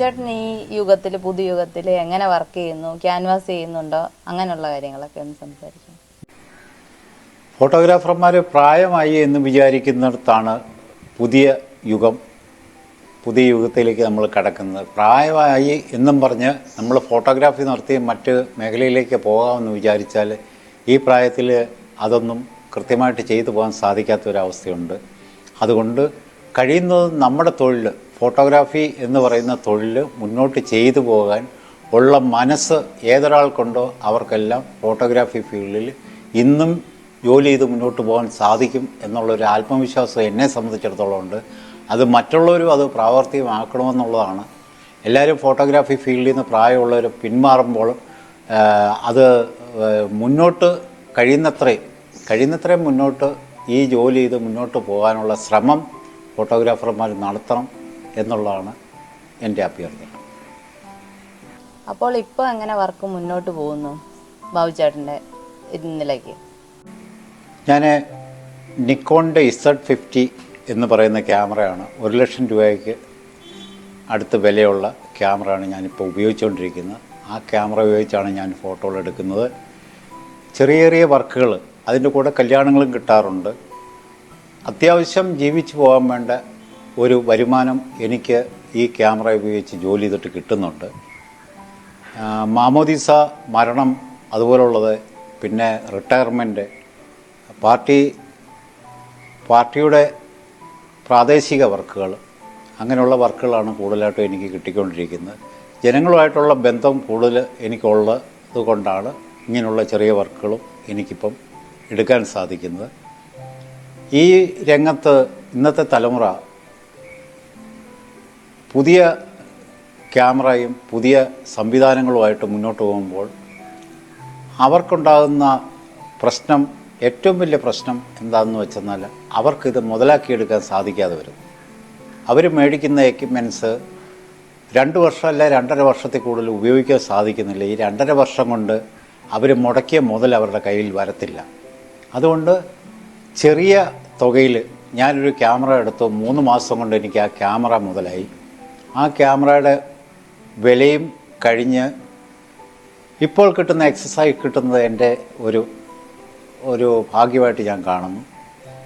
ബാബുചേട്ടൻ ഈ യുഗത്തിൽ പുതിയ എങ്ങനെ വർക്ക് ചെയ്യുന്നു ക്യാൻവാസ് ചെയ്യുന്നുണ്ടോ അങ്ങനെയുള്ള കാര്യങ്ങളൊക്കെ ഒന്ന് സംസാരിക്കും. ഫോട്ടോഗ്രാഫർമാർ പ്രായമായി എന്ന് വിചാരിക്കുന്നിടത്താണ് പുതിയ യുഗം പുതിയ യുഗത്തിലേക്ക് നമ്മൾ കടക്കുന്നത്. പ്രായമായി എന്നും പറഞ്ഞ് നമ്മൾ ഫോട്ടോഗ്രാഫി നടത്തി മറ്റ് മേഖലയിലേക്ക് പോകാമെന്ന് വിചാരിച്ചാൽ ഈ പ്രായത്തിൽ അതൊന്നും കൃത്യമായിട്ട് ചെയ്തു പോകാൻ സാധിക്കാത്തൊരവസ്ഥയുണ്ട്. അതുകൊണ്ട് കഴിയുന്നത് നമ്മുടെ തൊഴിൽ ഫോട്ടോഗ്രാഫി എന്ന് പറയുന്ന തൊഴിൽ മുന്നോട്ട് ചെയ്തു പോകാൻ ഉള്ള മനസ്സ് ഏതൊരാൾക്കുണ്ടോ അവർക്കെല്ലാം ഫോട്ടോഗ്രാഫി ഫീൽഡിൽ ഇന്നും ജോലി ചെയ്ത് മുന്നോട്ട് പോകാൻ സാധിക്കും എന്നുള്ളൊരു ആത്മവിശ്വാസം എന്നെ സംബന്ധിച്ചിടത്തോളം ഉണ്ട്. അത് മറ്റുള്ളവരും അത് പ്രാവർത്തികമാക്കണമെന്നുള്ളതാണ്. എല്ലാവരും ഫോട്ടോഗ്രാഫി ഫീൽഡിൽ നിന്ന് പ്രായമുള്ളവർ പിന്മാറുമ്പോൾ അത് മുന്നോട്ട് കഴിയുന്നത്രയും കഴിയുന്നത്രയും മുന്നോട്ട് ഈ ജോലി ചെയ്ത് മുന്നോട്ട് പോകാനുള്ള ശ്രമം ഫോട്ടോഗ്രാഫർമാർ നടത്തണം. എന്നുള്ളതാണ് എന്റെ അഭ്യർത്ഥന. അപ്പോൾ ഇപ്പോൾ എങ്ങനെ വർക്ക് മുന്നോട്ട് പോകുന്നു ബാബുചേട്ടന്റെ ഇതിലേക്ക് ഞാൻ നിക്കോണിന്റെ ഇസഡ് ഫിഫ്റ്റി എന്ന് പറയുന്ന ക്യാമറയാണ്. ഒരു ലക്ഷം രൂപയ്ക്ക് അടുത്ത് വിലയുള്ള ക്യാമറയാണ് ഞാനിപ്പോൾ ഉപയോഗിച്ചുകൊണ്ടിരിക്കുന്നത്. ആ ക്യാമറ ഉപയോഗിച്ചാണ് ഞാൻ ഫോട്ടോകൾ എടുക്കുന്നത്. ചെറിയ ചെറിയ വർക്കുകൾ അതിന്റെ കൂടെ കല്യാണങ്ങളും കിട്ടാറുണ്ട്. അത്യാവശ്യം ജീവിച്ചു പോകാൻ വേണ്ട ഒരു വരുമാനം എനിക്ക് ഈ ക്യാമറ ഉപയോഗിച്ച് ജോലി ചെയ്തിട്ട് കിട്ടുന്നുണ്ട്. മാമോദിസ മരണം അതുപോലുള്ളത് പിന്നെ റിട്ടയർമെന്റ് പാർട്ടി പാർട്ടിയുടെ പ്രാദേശിക വർക്കുകൾ അങ്ങനെയുള്ള വർക്കുകളാണ് കൂടുതലായിട്ടും എനിക്ക് കിട്ടിക്കൊണ്ടിരിക്കുന്നത്. ജനങ്ങളുമായിട്ടുള്ള ബന്ധം കൂടുതൽ എനിക്കുള്ളത് കൊണ്ടാണ് ഇങ്ങനെയുള്ള ചെറിയ വർക്കുകളും എനിക്കിപ്പം എടുക്കാൻ സാധിക്കുന്നത്. ഈ രംഗത്ത് ഇന്നത്തെ തലമുറ പുതിയ ക്യാമറയും പുതിയ സംവിധാനങ്ങളുമായിട്ട് മുന്നോട്ട് പോകുമ്പോൾ അവർക്കുണ്ടാകുന്ന പ്രശ്നം ഏറ്റവും വലിയ പ്രശ്നം എന്താണെന്ന് വെച്ചെന്നാൽ അവർക്കിത് മുതലാക്കിയെടുക്കാൻ സാധിക്കാതെ വരും. അവർ മേടിക്കുന്ന എക്യുപ്മെന്റ്സ് രണ്ട് വർഷം അല്ല രണ്ടര വർഷത്തിൽ കൂടുതൽ ഉപയോഗിക്കാൻ സാധിക്കുന്നില്ല. ഈ രണ്ടര വർഷം കൊണ്ട് അവർ മുടക്കിയ മുതൽ അവരുടെ കയ്യിൽ വരത്തില്ല. അതുകൊണ്ട് ചെറിയ തുകയിൽ ഞാനൊരു ക്യാമറ എടുത്തു മൂന്ന് മാസം കൊണ്ട് എനിക്ക് ആ ക്യാമറ മുതലായി. ആ ക്യാമറയുടെ വിലയും കഴിഞ്ഞ് ഇപ്പോൾ കിട്ടുന്ന എക്സസൈസ് കിട്ടുന്നത് എന്റെ ഒരു ഒരു ഭാഗ്യമായിട്ട് ഞാൻ കാണുന്നു.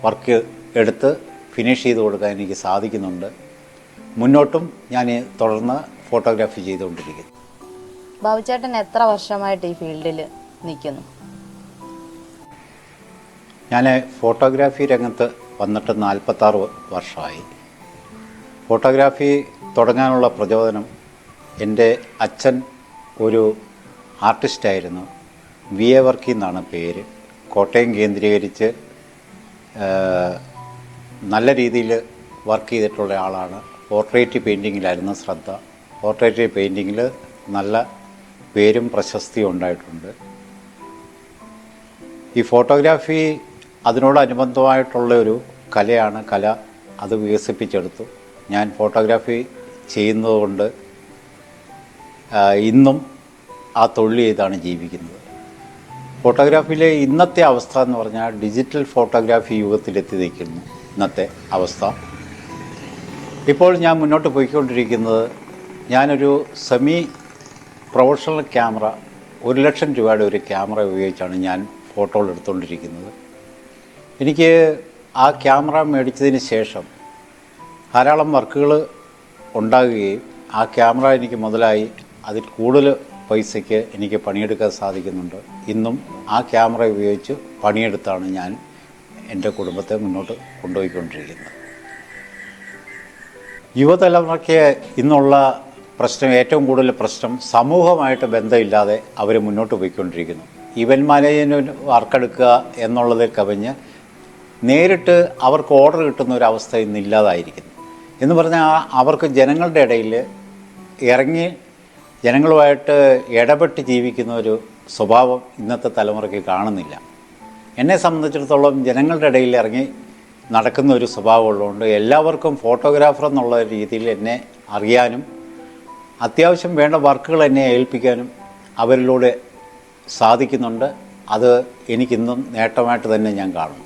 വർക്ക് എടുത്ത് ഫിനിഷ് ചെയ്ത് കൊടുക്കാൻ എനിക്ക് സാധിക്കുന്നുണ്ട്. മുന്നോട്ടും ഞാൻ തുടർന്ന് ഫോട്ടോഗ്രാഫി ചെയ്തുകൊണ്ടിരിക്കുന്നു. ബാബുചേട്ടൻ എത്ര വർഷമായിട്ട് ഈ ഫീൽഡിൽ നിൽക്കുന്നു? ഞാൻ ഫോട്ടോഗ്രാഫി രംഗത്ത് വന്നിട്ട് നാൽപ്പത്താറ് വർഷമായി. ഫോട്ടോഗ്രാഫി തുടങ്ങാനുള്ള പ്രചോദനം എന്റെ അച്ഛൻ ഒരു ആർട്ടിസ്റ്റായിരുന്നു. വി എ വർക്കി എന്നാണ് പേര്. കോട്ടയം കേന്ദ്രീകരിച്ച് നല്ല രീതിയിൽ വർക്ക് ചെയ്തിട്ടുള്ള ആളാണ്. പോർട്രേറ്റ് പെയിന്റിങ്ങിലായിരുന്നു ശ്രദ്ധ. പോർട്രേറ്റ് പെയിന്റിങ്ങിൽ നല്ല പേരും പ്രശസ്തിയും ഉണ്ടായിട്ടുണ്ട്. ഈ ഫോട്ടോഗ്രാഫി അതിനോടനുബന്ധമായിട്ടുള്ള ഒരു കലയാണ് കല. അത് വികസിപ്പിച്ചെടുത്തു. ഞാൻ ഫോട്ടോഗ്രാഫി ചെയ്യുന്നതുകൊണ്ട് ഇന്നും ആ തൊഴിൽ ചെയ്താണ് ജീവിക്കുന്നത്. ഫോട്ടോഗ്രാഫിയിലെ ഇന്നത്തെ അവസ്ഥ എന്ന് പറഞ്ഞാൽ ഡിജിറ്റൽ ഫോട്ടോഗ്രാഫി യുഗത്തിലെത്തി നിൽക്കുന്നു ഇന്നത്തെ അവസ്ഥ. ഇപ്പോൾ ഞാൻ മുന്നോട്ട് പോയിക്കൊണ്ടിരിക്കുന്നത് ഞാനൊരു സെമി പ്രൊഫഷണൽ ക്യാമറ ഒരു ലക്ഷം രൂപയുടെ ഒരു ക്യാമറ ഉപയോഗിച്ചാണ് ഞാൻ ഫോട്ടോകൾ എടുത്തുകൊണ്ടിരിക്കുന്നത്. എനിക്ക് ആ ക്യാമറ മേടിച്ചതിന് ശേഷം ധാരാളം വർക്കുകൾ ഉണ്ടാകുകയും ആ ക്യാമറ എനിക്ക് മുതലായി അതിൽ കൂടുതൽ പൈസയ്ക്ക് എനിക്ക് പണിയെടുക്കാൻ സാധിക്കുന്നുണ്ട്. ഇന്നും ആ ക്യാമറ ഉപയോഗിച്ച് പണിയെടുത്താണ് ഞാൻ എന്റെ കുടുംബത്തെ മുന്നോട്ട് കൊണ്ടുപോയിക്കൊണ്ടിരിക്കുന്നത്. യുവതലമുറയ്ക്ക് ഇന്നുള്ള പ്രശ്നം ഏറ്റവും കൂടുതൽ പ്രശ്നം സമൂഹമായിട്ട് ബന്ധമില്ലാതെ അവർ മുന്നോട്ട് പോയിക്കൊണ്ടിരിക്കുന്നു. ഇവന്റ് മാനേജ്മെന്റ് വർക്കെടുക്കുക എന്നുള്ളതിൽ കവിഞ്ഞ് നേരിട്ട് അവർക്ക് ഓർഡർ കിട്ടുന്ന ഒരു അവസ്ഥ ഇന്ന് ഇല്ലാതായിരിക്കുന്നു. എന്ന് പറഞ്ഞാൽ അവർക്ക് ജനങ്ങളുടെ ഇടയിൽ ഇറങ്ങി ജനങ്ങളുമായിട്ട് ഇടപെട്ട് ജീവിക്കുന്ന ഒരു സ്വഭാവം ഇന്നത്തെ തലമുറയ്ക്ക് കാണുന്നില്ല. എന്നെ സംബന്ധിച്ചിടത്തോളം ജനങ്ങളുടെ ഇടയിൽ ഇറങ്ങി നടക്കുന്ന ഒരു സ്വഭാവം ഉള്ളതുകൊണ്ട് എല്ലാവർക്കും ഫോട്ടോഗ്രാഫർ എന്നുള്ള രീതിയിൽ എന്നെ അറിയാനും അത്യാവശ്യം വേണ്ട വർക്കുകൾ എന്നെ ഏൽപ്പിക്കാനും അവരിലൂടെ സാധിക്കുന്നുണ്ട്. അത് എനിക്കിന്നും നേട്ടമായിട്ട് തന്നെ ഞാൻ കാണുന്നു.